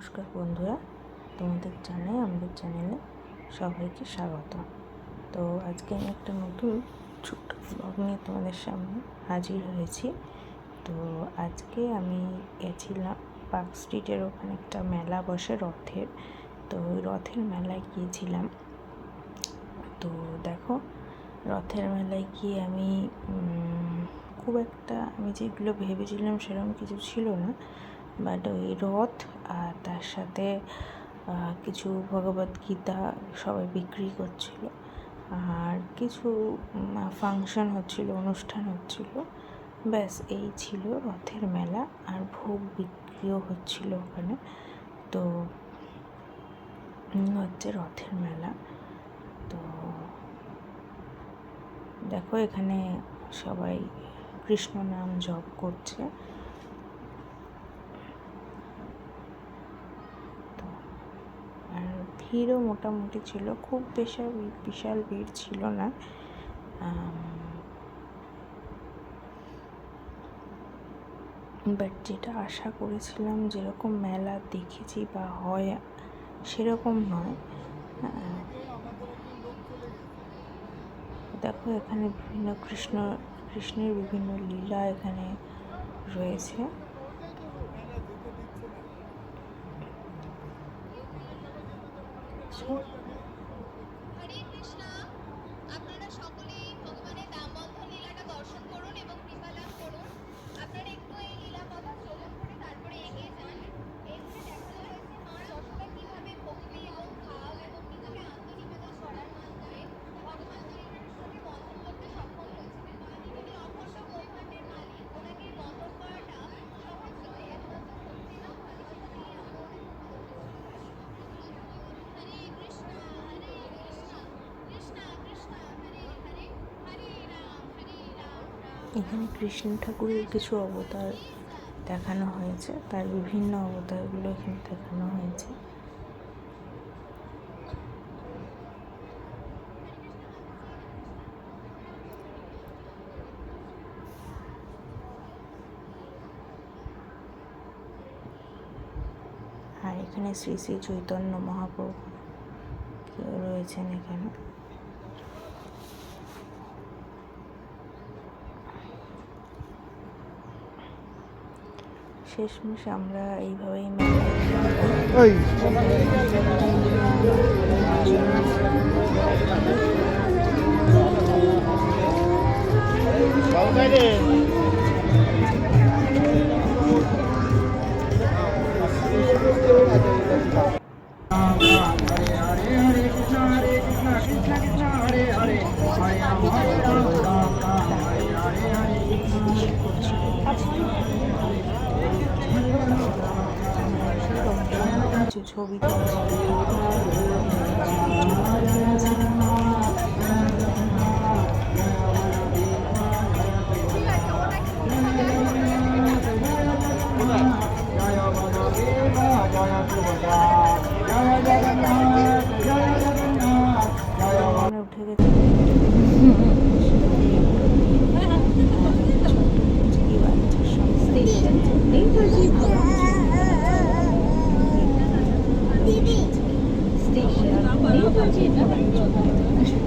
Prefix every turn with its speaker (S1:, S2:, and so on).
S1: নমস্কার বন্ধুরা, তোমাদের জানাই আমাদের চ্যানেলে সবাইকে স্বাগত। তো আজকে আমি একটা নতুন ছোট্ট ব্লগ নিয়ে তোমাদের সামনে হাজির হয়েছি। তো আজকে আমি গেছিলাম পার্ক স্ট্রিটের ওখানে একটা মেলা বসে রথের। তো ওই রথের মেলায় গিয়েছিলাম। তো দেখো, রথের মেলায় গিয়ে আমি খুব একটা আমি যেগুলো ভেবেছিলাম সেরকম কিছু ছিল না। বাট ওই রথ আর তার সাথে কিছু ভগবত গীতা সবাই বিক্রি করছিল। আর কিছু ফাংশন হচ্ছিল, অনুষ্ঠান হচ্ছিল। ব্যাস, এই ছিল রথের মেলা আর ভোগ বিক্রিও হচ্ছিল ওখানে। তো হচ্ছে রথের মেলা। তো, দেখো এখানে সবাই কৃষ্ণ নাম জপ করছে তো আর ভিড়ও মোটামুটি ছিল, খুব বেশি বিশাল ভিড় ছিল না। বাট যেটা আশা করেছিলাম যেরকম মেলা দেখেছি বা হয়, সেরকম নয়। দেখো এখানে বিভিন্ন কৃষ্ণ, কৃষ্ণের বিভিন্ন লীলা এখানে রয়েছে।
S2: 说。এখানে কৃষ্ণ
S1: ঠাকুরের কিছু অবতার দেখানো হয়েছে। তার বিভিন্ন অবতারগুলো এখানে দেখানো হয়েছে। আর এখানে শ্রী শ্রী চৈতন্য মহাপ্রভু রয়েছেন এখানে। শেষমেশ আমরা এইভাবেই মেলায় ছবি।
S3: 设。